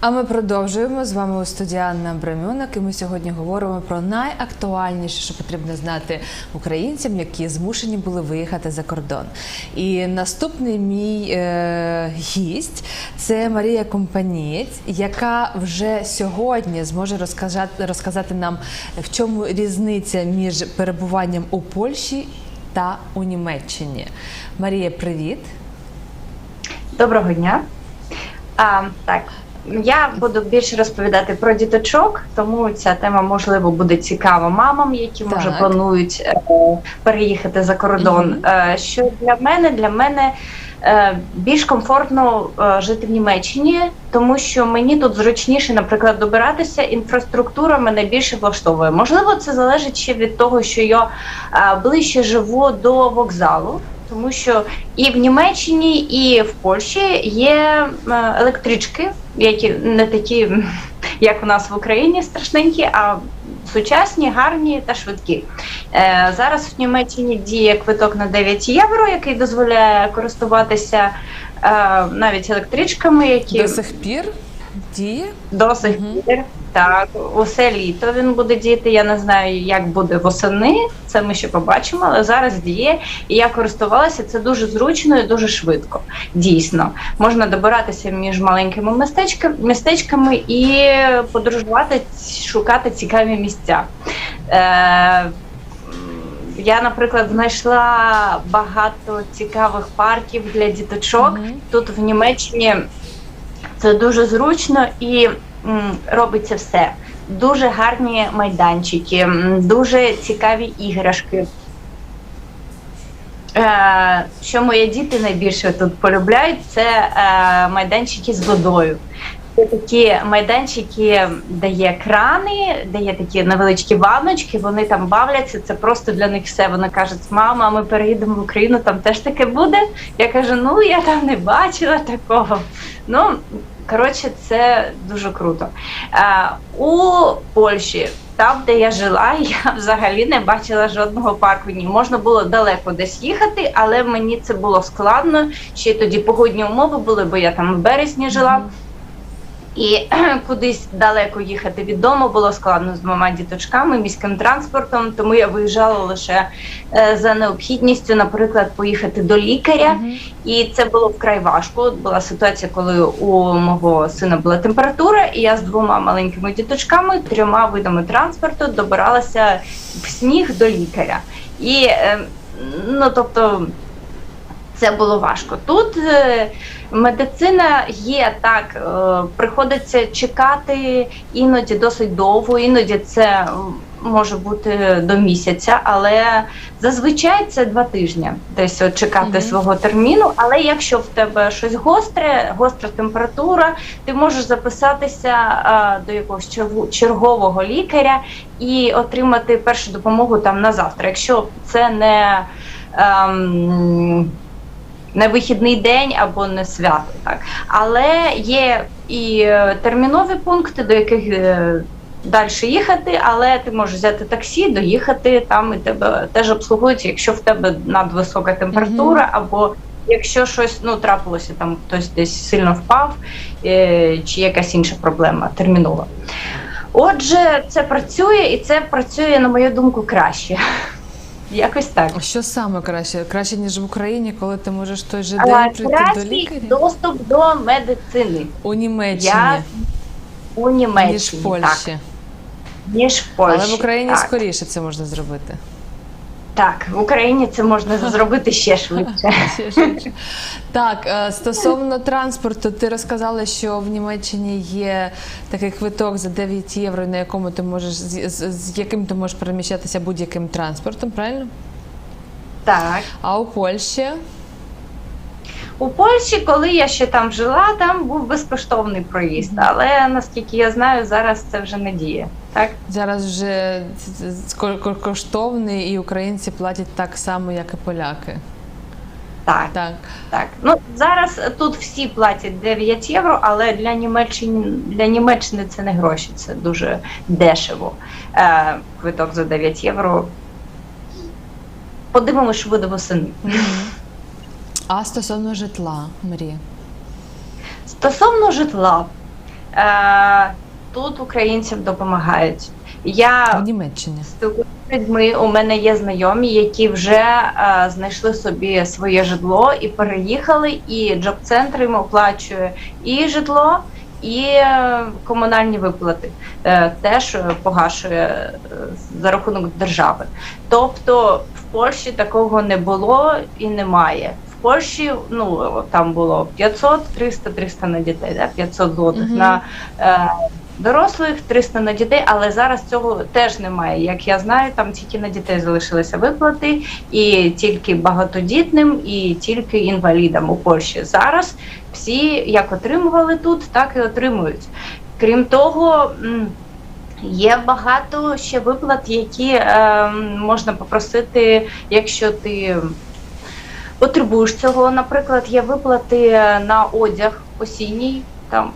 А ми продовжуємо з вами у студії Анна Абрамюнак, і ми сьогодні говоримо про найактуальніше, що потрібно знати українцям, які змушені були виїхати за кордон. І наступний мій е, гість це Марія Компанієць, яка вже сьогодні зможе розказати, розказати нам, в чому різниця між перебуванням у Польщі та у Німеччині. Марія, привіт! Доброго дня. А, так, я буду більше розповідати про діточок, тому ця тема можливо буде цікава мамам, які може Так. планують е, переїхати за кордон. Мгм. Е, що для мене? Для мене е, більш комфортно е, жити в Німеччині, тому що мені тут зручніше, наприклад, добиратися. Інфраструктура мене більше влаштовує. Можливо, це залежить ще від того, що я е, ближче живу до вокзалу. Тому що і в Німеччині, і в Польщі є е, електрички, які не такі, як у нас в Україні, страшненькі, а сучасні, гарні та швидкі. Е, Зараз в Німеччині діє квиток на 9 євро, який дозволяє користуватися е, навіть електричками, які До сих пір діє. до сих Мгм. пір. Так, усе літо він буде діяти. Я не знаю, як буде восени. Це ми ще побачимо, але зараз діє. І я користувалася це дуже зручно і дуже швидко. Дійсно, можна добиратися між маленькими містечками, містечками і подорожувати, шукати цікаві місця. Е, я, наприклад, знайшла багато цікавих парків для діточок. Мгм. Тут в Німеччині це дуже зручно і робиться все. Дуже гарні майданчики, дуже цікаві іграшки. Е, що мої діти найбільше тут полюбляють, це е, майданчики з водою. Це такі майданчики, де є крани, де є такі невеличкі ванночки, вони там бавляться. Це просто для них все. Вони кажуть, мама, ми переїдемо в Україну, там теж таке буде. Я кажу, ну я там не бачила такого. Ну, коротше, це дуже круто. Е, у Польщі, там, де я жила, я взагалі не бачила жодного парку. Ні, можна було далеко десь їхати, але мені це було складно. Ще тоді погодні умови були, бо я там в березні жила. І кудись далеко їхати від дому було складно з двома діточками, міським транспортом, тому я виїжджала лише е, за необхідністю, наприклад, поїхати до лікаря. Мгм. І це було вкрай важко. От Була ситуація, коли у мого сина була температура, і я з двома маленькими діточками, трьома видами транспорту добиралася в сніг до лікаря. І е, ну тобто. Це було важко. Тут е, медицина є так, е, приходиться чекати іноді досить довго, іноді це може бути до місяця, але зазвичай це два тижні десь от чекати Мгм. свого терміну. Але якщо в тебе щось гостре, гостра температура, ти можеш записатися е, до якогось чергового лікаря і отримати першу допомогу там на завтра. Якщо це не ем, не вихідний день або не свято, так але є і е, термінові пункти, до яких е, далі їхати, але ти можеш взяти таксі, доїхати там і тебе теж обслугують, якщо в тебе надвисока температура, або якщо щось ну трапилося, там хтось десь сильно впав, е, чи якась інша проблема термінова. Отже, це працює, і це працює, на мою думку, краще. Якось так. А Що саме краще? Краще, ніж в Україні, коли ти можеш той же А, день прийти до лікаря? доступ до медицини У Німеччині, Я у ніж Німеччині, в Польщі. так, ніж в Польщі. Але в Україні так. скоріше це можна зробити. Так, в Україні це можна зробити ще швидше. Ще швидше. Так, е, стосовно транспорту, ти розказала, що в Німеччині є такий квиток за 9 євро, на якому ти можеш з, яким ти можеш переміщатися будь-яким транспортом, правильно? Так. А у Польщі У Польщі, коли я ще там жила, там був безкоштовний проїзд. Але наскільки я знаю, зараз це вже не діє. Так? зараз вже коштовний, і українці платять так само, як і поляки. Так, Так. так. Ну зараз тут всі платять 9 євро, але для Німеччини для Німеччини це не гроші, це дуже дешево. Е, квиток за 9 євро. Подивимося, що буде восени. А стосовно житла, Марія. Стосовно житла, е, тут українцям допомагають. Я В Німеччині. спілкуюся з людьми. У мене є знайомі, які вже е, знайшли собі своє житло і переїхали, і джоб-центр їм оплачує і житло, і е, комунальні виплати е, теж погашує е, за рахунок держави. Тобто в Польщі такого не було і немає. Польщі ну там було 500, 300, 300 на дітей, да? 500 злотих Мгм. на е, дорослих, 300 на дітей, але зараз цього теж немає. Як я знаю, там тільки на дітей залишилися виплати, і тільки багатодітним, і тільки інвалідам у Польщі. Зараз всі як отримували тут, так і отримують. Крім того. Є багато ще виплат, які е, можна попросити, якщо ти потребуєш цього. Наприклад, є виплати на одяг осінній, там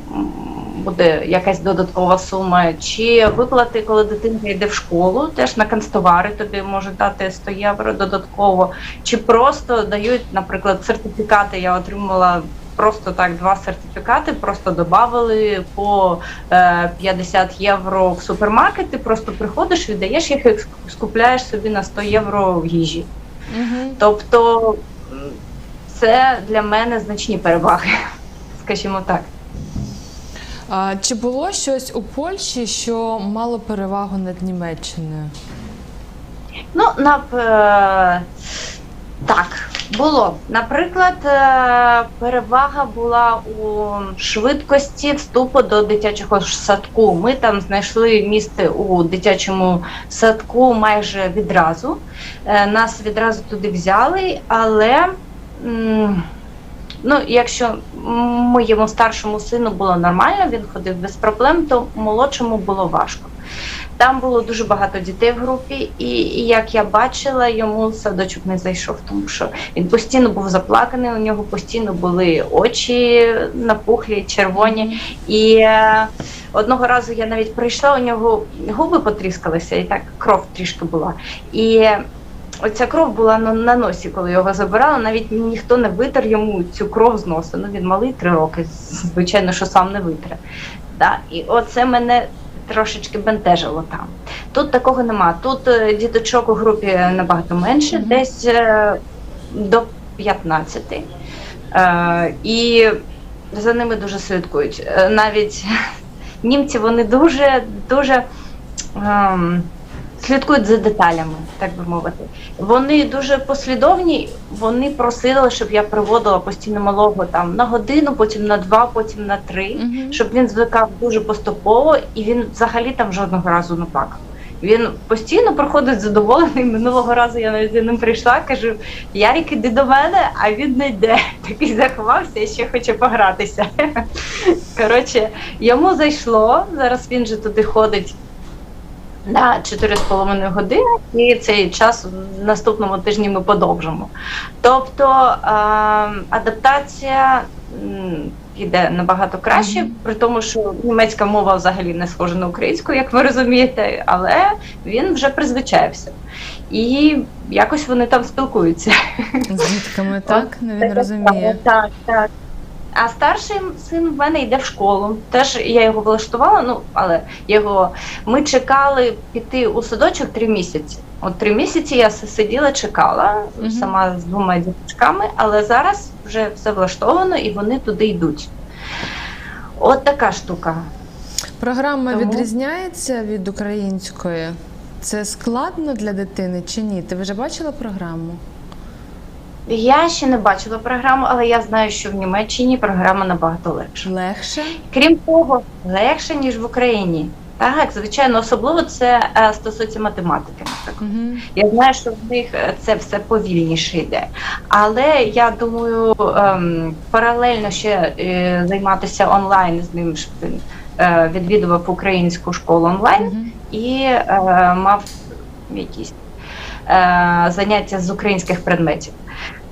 буде якась додаткова сума, чи виплати, коли дитинка йде в школу, теж на канцтовари тобі можуть дати 100 євро додатково, чи просто дають, наприклад, сертифікати. Я отримала. Просто так, два сертифікати, просто додали по е, 50 євро в супермаркет. Ти просто приходиш, віддаєш їх і скупляєш собі на 100 євро в їжі. Угу. Тобто це для мене значні переваги, скажімо так. А, чи було щось у Польщі, що мало перевагу над Німеччиною? Ну, на, е, так, було. Наприклад, е, перевага була у швидкості вступу до дитячого садку. Ми там знайшли місце у дитячому садку майже відразу. Е, Нас відразу туди взяли, але. Ну, якщо моєму старшому сину було нормально, він ходив без проблем, то молодшому було важко. Там було дуже багато дітей в групі, і, і як я бачила, йому садочок не зайшов, тому що він постійно був заплаканий, у нього постійно були очі напухлі, червоні. І е, одного разу я навіть прийшла, у нього губи потріскалися, і так кров трішки була. І оця кров була на, на носі, коли його забирали. Навіть ніхто не витер йому цю кров з носа. Ну він малий три роки, звичайно, що сам не витре. Да? І оце мене трошечки бентежило там. Тут такого нема. Тут е, діточок у групі набагато менше, Мгм. десь е, до 15. Е, і за ними дуже слідкують. Е, навіть німці вони дуже дуже ем, слідкують за деталями, так би мовити. Вони дуже послідовні. Вони просили, щоб я приводила постійно малого там на годину, потім на два, потім на три, Мгм. щоб він звикав дуже поступово, і він взагалі там жодного разу не плакав. Він постійно проходить задоволений. Минулого разу я навіть за ним прийшла, кажу: Ярік, іди до мене, а він не йде. Такий заховався і ще хоче погратися. Коротше, йому зайшло. Зараз він же туди ходить на 4,5 години, і цей час в наступному тижні ми подовжимо. Тобто е, адаптація піде набагато краще, при тому, що німецька мова взагалі не схожа на українську, як ви розумієте, але він вже призвичаєвся. І якось вони там спілкуються. З дітками, так? Ну, він розуміє. Так, так. А старший син в мене йде в школу. Теж я його влаштувала, ну але його ми чекали піти у садочок три місяці. От три місяці я сиділа, чекала Мгм. сама з двома діточками, але зараз вже все влаштовано і вони туди йдуть. От така штука. Програма Тому- відрізняється від української. Це складно для дитини чи ні? Ти вже бачила програму? Я ще не бачила програму, але я знаю, що в Німеччині програма набагато легша. Легше? Крім того, легше ніж в Україні. Так, звичайно, особливо це е, стосується математики. Наприклад, Угу. я знаю, що в них е, це все повільніше йде. Але я думаю, ем, паралельно ще е, займатися онлайн з ним щоб він е, відвідував українську школу онлайн Угу. і е, мав якісь е, заняття з українських предметів.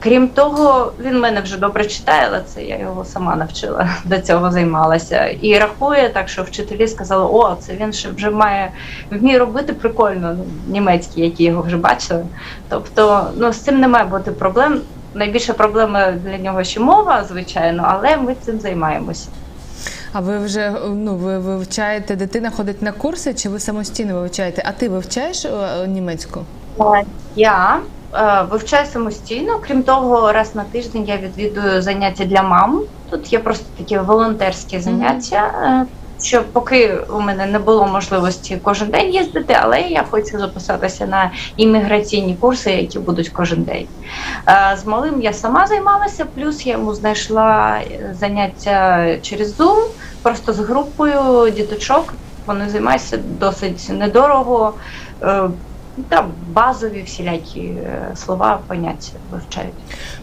Крім того, він мене вже добре читає, але це я його сама навчила до цього займалася. І рахує так, що вчителі сказали, о, це він ще вже має вміє робити прикольно, німецький, які його вже бачили. Тобто, ну з цим не має бути проблем. найбільша проблема для нього ще мова, звичайно, але ми цим займаємося. А ви вже ну ви вивчаєте, дитина ходить на курси, чи ви самостійно вивчаєте? А ти вивчаєш е, німецьку? Я вивчаю самостійно. Крім того, раз на тиждень я відвідую заняття для мам. Тут є просто такі волонтерські заняття. е, Що поки у мене не було можливості кожен день їздити, але я хочу записатися на імміграційні курси, які будуть кожен день. Е, З малим я сама займалася, плюс я йому знайшла е, заняття через Zoom, просто з групою діточок. Вони займаються досить недорого. Е, Там базові всілякі е, слова, поняття вивчають.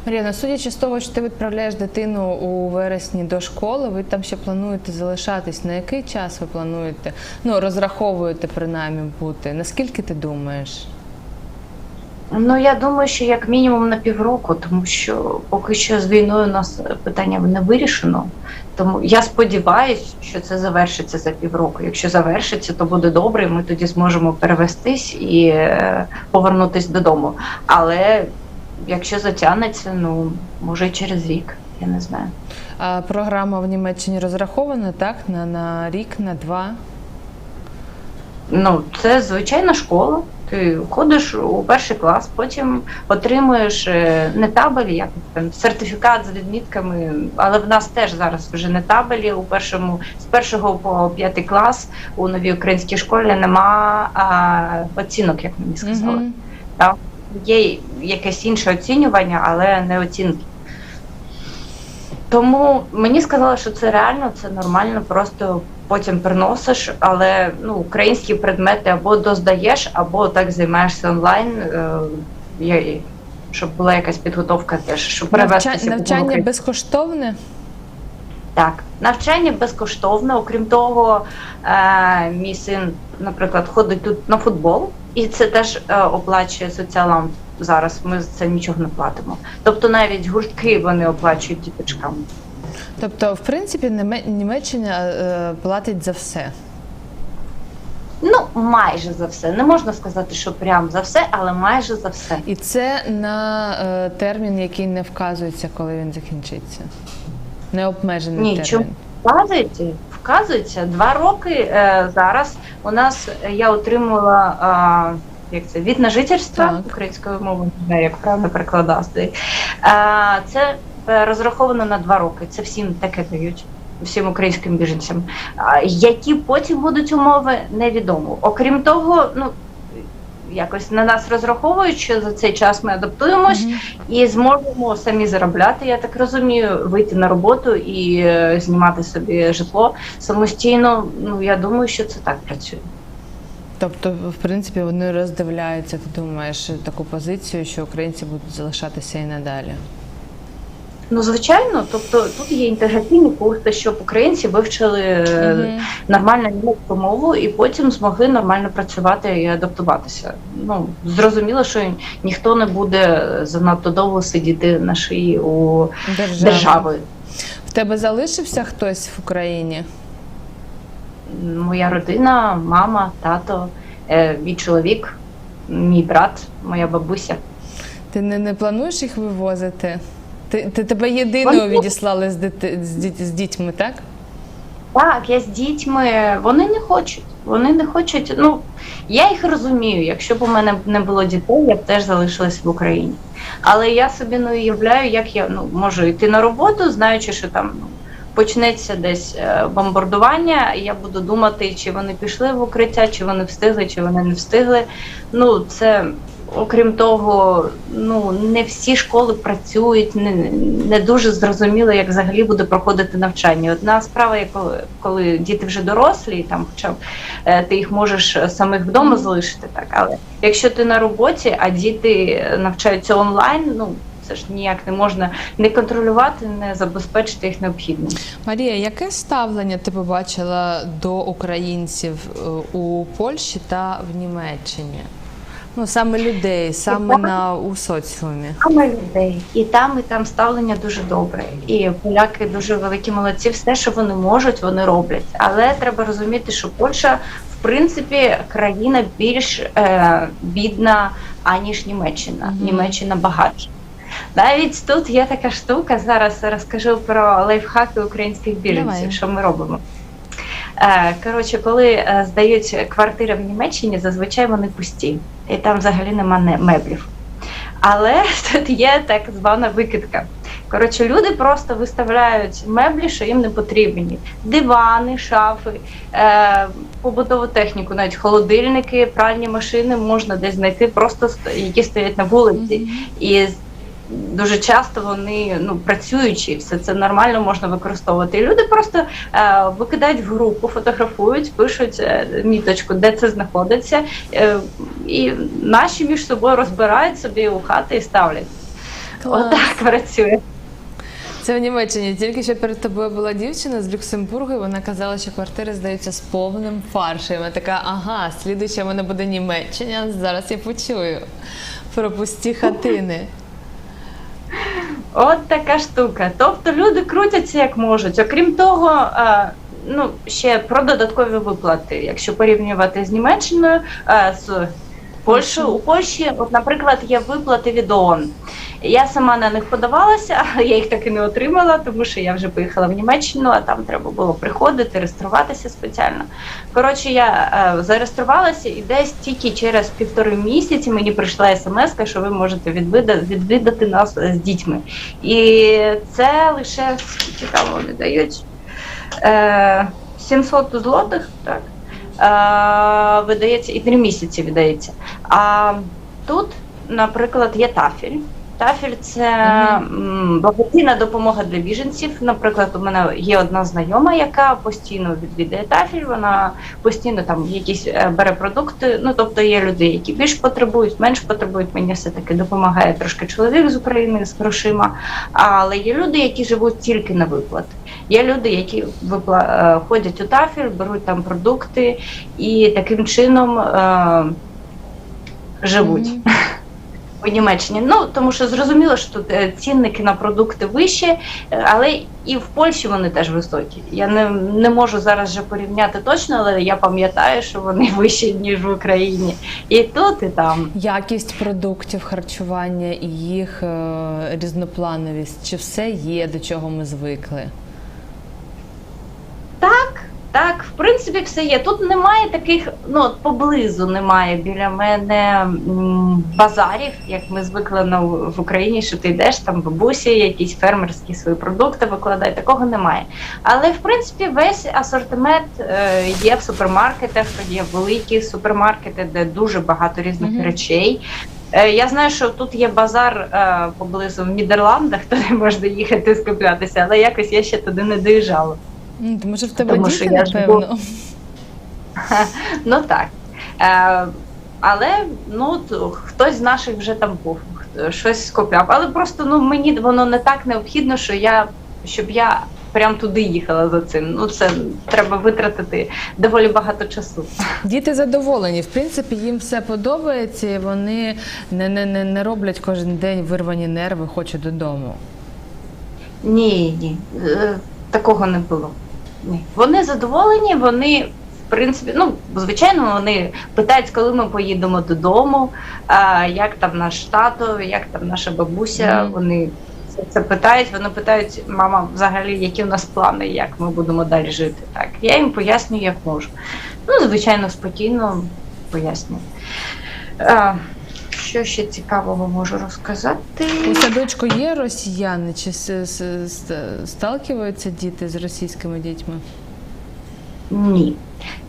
Мар'яна, судячи з того, що ти відправляєш дитину у вересні до школи, ви там ще плануєте залишатись. На який час ви плануєте? Ну розраховуєте принаймні бути? Наскільки ти думаєш? Ну я думаю, що як мінімум на півроку, тому що поки що з війною у нас питання не вирішено. Тому я сподіваюся, що це завершиться за півроку. Якщо завершиться, то буде добре. і Ми тоді зможемо перевестись і е, повернутись додому. Але якщо затягнеться, ну може через рік, я не знаю. А програма в Німеччині розрахована так на, на рік, на два. Ну, це звичайна школа. Ти ходиш у перший клас, потім отримуєш е, не табелі, як там сертифікат з відмітками. Але в нас теж зараз вже не табелі. У першому з першого по п'ятий клас у новій українській школі нема а, оцінок, як мені сказали. Мгм. Там є якесь інше оцінювання, але не оцінки. Тому мені сказали, що це реально, це нормально, просто потім приносиш, але ну, українські предмети або доздаєш, або так займаєшся онлайн, е, щоб була якась підготовка теж, щоб перевестися. Навча- навчання безкоштовне? Так, навчання безкоштовне. Окрім того, е, мій син, наприклад, ходить тут на футбол, і це теж е, оплачує соціалам. Зараз ми за це нічого не платимо. Тобто навіть гуртки вони оплачують діточкам. Тобто, в принципі, Німеччина е, платить за все. Ну, майже за все. Не можна сказати, що прям за все, але майже за все. І це на е, термін, який не вказується, коли він закінчиться. Необмежений Ні, термін. чому вказується? Вказується два роки е, зараз. У нас я отримала е, як це від на жительство Так. українською мовою, як правильно перекладати. Це е, розраховано на два роки. Це всім таке дають. Всім українським біженцям. Які потім будуть умови, невідомо. Окрім того, ну якось на нас розраховують, що за цей час ми адаптуємось Мгм. і зможемо самі заробляти, я так розумію, вийти на роботу і е, знімати собі житло самостійно. Ну я думаю, що це так працює. Тобто, в принципі, вони роздивляються, ти думаєш, таку позицію, що українці будуть залишатися і надалі. Ну звичайно, тобто тут є інтеграційні курси, щоб українці вивчили е, Мгм. нормально німецьку мову і потім змогли нормально працювати і адаптуватися. Ну зрозуміло, що ніхто не буде занадто довго сидіти на шиї у Держава. держави. В тебе залишився хтось в Україні? Моя родина, мама, тато, е, мій чоловік, мій брат, моя бабуся. Ти не, не плануєш їх вивозити? Ти, ти тебе єдиного Вони- відіслали з, дити, з, діт- з дітьми, так? Так, я з дітьми. Вони не хочуть. Вони не хочуть. Ну я їх розумію. Якщо б у мене не було дітей, я б теж залишилась в Україні. Але я собі не уявляю, як я ну можу йти на роботу, знаючи, що там ну, почнеться десь е, бомбардування, і я буду думати, чи вони пішли в укриття, чи вони встигли, чи вони не встигли. Ну це. Окрім того, ну не всі школи працюють, не, не дуже зрозуміло, як взагалі буде проходити навчання. Одна справа, є коли, коли діти вже дорослі, там хоча б е, ти їх можеш самих вдома залишити, так але якщо ти на роботі, а діти навчаються онлайн, ну це ж ніяк не можна не контролювати, не забезпечити їх необхідним. Марія, яке ставлення ти побачила до українців е, у Польщі та в Німеччині? Ну, саме людей, саме Так. на у соціумі. Саме людей і там, і там ставлення дуже добре. І поляки дуже великі молодці. Все, що вони можуть, вони роблять. Але треба розуміти, що Польща, в принципі, країна більш е, бідна, аніж Німеччина. Мгм. Німеччина багатша. Навіть тут є така штука. Зараз розкажу про лайфхаки українських біженців, Давай. що ми робимо. Е, Коротше, коли е, здають квартири в Німеччині, зазвичай вони пусті, і там взагалі нема меблів. Але тут є так звана викидка. Коротше, люди просто виставляють меблі, що їм не потрібні: дивани, шафи, е, побутову техніку, навіть холодильники, пральні машини можна десь знайти, просто ст- які стоять на вулиці. І дуже часто вони ну працюючі, все це нормально можна використовувати. І люди просто е, викидають в групу, фотографують, пишуть е, міточку, де це знаходиться, е, і наші між собою розбирають собі у хати і ставлять. Клас. Отак працює. Це в Німеччині. Тільки що перед тобою була дівчина з Люксембургу, і вона казала, що квартири здаються з повним фаршем. Я така, ага, слідуюча в мене буде Німеччина. Зараз я почую про пусті хатини. От така штука. Тобто люди крутяться як можуть. Окрім того, е, ну ще про додаткові виплати, якщо порівнювати з Німеччиною, е, з Польщею. У Польщі, от, наприклад, є виплати від ООН. Я сама на них подавалася, але я їх так і не отримала, тому що я вже поїхала в Німеччину, а там треба було приходити, реєструватися спеціально. Коротше, я е, зареєструвалася і десь тільки через півтори місяці мені прийшла смс, що ви можете відвідати, відвідати нас з дітьми. І це лише там вони дають е, 700 злотих, так. Е, видається і три місяці видається. А тут, наприклад, є тафель. Тафель це м, благодійна допомога для біженців. Наприклад, у мене є одна знайома, яка постійно відвідує тафель. Вона постійно там якісь е, бере продукти. Ну тобто є люди, які більш потребують, менш потребують. Мені все таки допомагає трошки чоловік з України з грошима. Але є люди, які живуть тільки на виплати. Є люди, які випла... е, ходять у тафель, беруть там продукти і таким чином е... живуть. У Німеччині, ну тому що зрозуміло, що тут е, цінники на продукти вищі, е, але і в Польщі вони теж високі. Я не, не можу зараз вже порівняти точно, але я пам'ятаю, що вони вищі ніж в Україні. І тут, і там. Якість продуктів харчування і їх е, різноплановість. Чи все є, до чого ми звикли? Так, в принципі, все є. Тут немає таких, ну от поблизу немає біля мене базарів, як ми звикли на, в Україні, що ти йдеш там бабусі, якісь фермерські свої продукти викладають. Такого немає. Але в принципі весь асортимент е, є в супермаркетах, є великі супермаркети, де дуже багато різних Мгм. речей. Е, Я знаю, що тут є базар е, поблизу в Нідерландах, туди можна їхати скуплятися, але якось я ще туди не доїжджала. М, Тому що в тебе Тому діти, напевно. Ну так. Е, але ну, хтось з наших вже там був, щось скупляв. Але просто ну, мені воно не так необхідно, що я, щоб я прям туди їхала за цим. Ну, це треба витратити доволі багато часу. Діти задоволені. В принципі, їм все подобається, і вони не, не, не, не роблять кожен день вирвані нерви, хочуть додому. Ні, ні, е, такого не було. Вони задоволені, вони. В принципі, ну звичайно, вони питають, коли ми поїдемо додому, а, як там наш тато, як там наша бабуся. Мгм. Вони це, це питають. Вони питають, мама, взагалі, які в нас плани, як ми будемо далі жити. Так, я їм пояснюю, як можу. Ну, звичайно, спокійно пояснюю. А, що ще цікавого можу розказати? У садочку є росіяни, чи сталкиваються діти з російськими дітьми? Ні.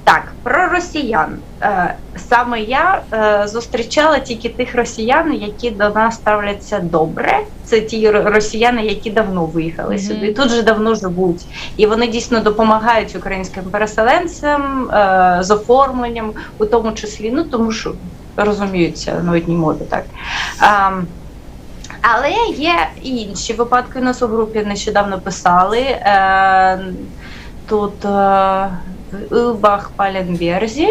Так, про росіян. Е, Саме я е, зустрічала тільки тих росіян, які до нас ставляться добре. Це ті росіяни, які давно виїхали Мгм. сюди, тут же давно живуть. І вони дійсно допомагають українським переселенцям е, з оформленням, у тому числі, ну тому що розуміються на одній мові, так. Ем, але є і інші випадки. У нас у групі нещодавно писали. Е, тут е, в Ілбах Паленберзі,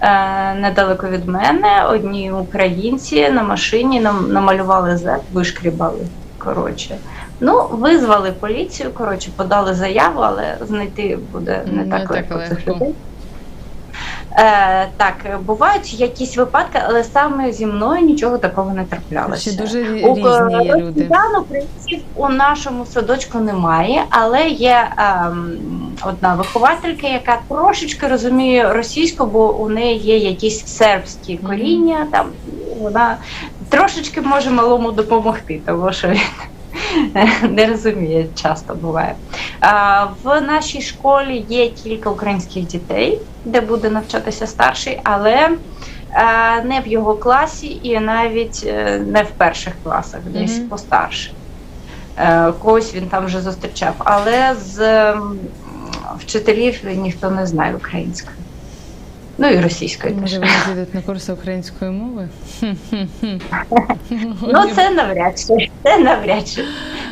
е, недалеко від мене, одні українці на машині нам намалювали Z, вишкрібали. Коротше. Ну, визвали поліцію, коротше, подали заяву, але знайти буде не, Не так, так легко цих людей. Е, так, бувають якісь випадки, але саме зі мною нічого такого не траплялося. Ще дуже рі- У є люди. росіян українців у нашому садочку немає, але є ем, одна вихователька, яка трошечки розуміє російську, бо у неї є якісь сербські коріння. Там вона трошечки може малому допомогти, тому що він не розуміє, часто буває. В нашій школі є кілька українських дітей, де буде навчатися старший, але е, не в його класі і навіть е, не в перших класах, десь Мгм. постарше. Е, Когось він там вже зустрічав. Але з вчителів ніхто не знає української. Ну і російської теж. Може, вони підуть на курси української мови? Ну, це навряд чи. Це навряд чи.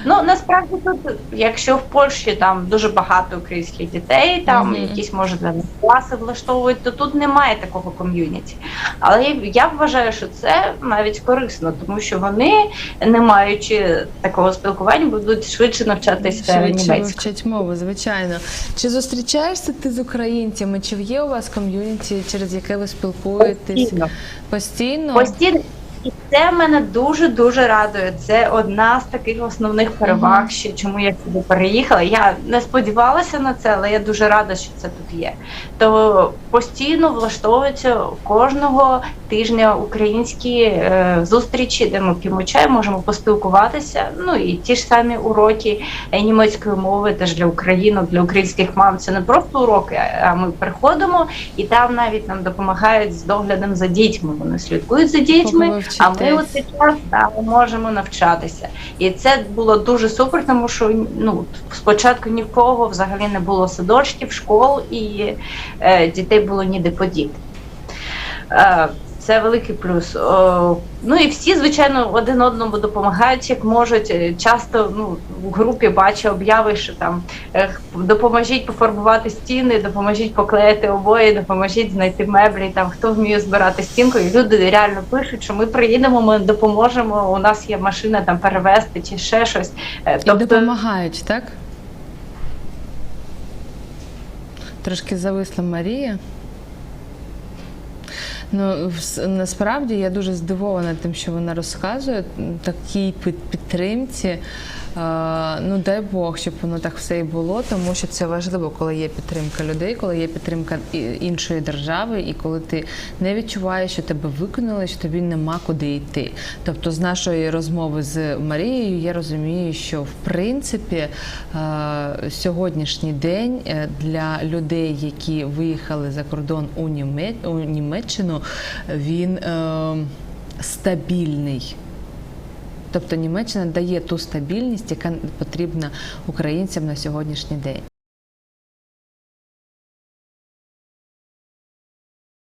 Ну насправді тут, якщо в Польщі там дуже багато українських дітей, там Мгм. якісь може для них класи влаштовують, то тут немає такого ком'юніті. Але я- вважаю, що це навіть корисно, тому що вони, не маючи такого спілкування, будуть швидше навчатися Швидше вивчать мову, звичайно. Чи зустрічаєшся ти з українцями? Чи є у вас ком'юніті, через яке ви спілкуєтесь Постійно. постійно? Постійно. І це мене дуже дуже радує. Це одна з таких основних переваг, ще чому я сюди переїхала. Я не сподівалася на це, але я дуже рада, що це тут є. То постійно влаштовуються кожного тижня українські е, зустрічі, де ми п'ємо чай, можемо поспілкуватися. Ну і ті ж самі уроки німецької мови, теж для українок, для українських мам. Це не просто уроки, а ми приходимо і там навіть нам допомагають з доглядом за дітьми. Вони слідкують за дітьми. А ми у цей час да, ми можемо навчатися, і це було дуже супер, тому що ну спочатку нікого взагалі не було садочків, школ і е, дітей було ніде подіти. Е, це великий плюс. О, ну і всі, звичайно, один одному допомагають, як можуть. Е, Часто ну, в групі бачу обяви, що там допоможіть пофарбувати стіни, допоможіть поклеїти обої, допоможіть знайти меблі. Там хто вміє збирати стінку, і люди реально пишуть, що ми приїдемо, ми допоможемо. У нас є машина там перевезти чи ще щось. Е, І допомагають, так? Трошки зависла Марія. Ну, насправді я дуже здивована тим, що вона розказує такій під- підтримці. Е, Ну, дай Бог, щоб воно так все і було, тому що це важливо, коли є підтримка людей, коли є підтримка іншої держави, і коли ти не відчуваєш, що тебе виконали, що тобі нема куди йти. Тобто, з нашої розмови з Марією я розумію, що в принципі е, сьогоднішній день е, для людей, які виїхали за кордон у Німе- Німеччину, він стабільний. Тобто Німеччина дає ту стабільність, яка потрібна українцям на сьогоднішній день.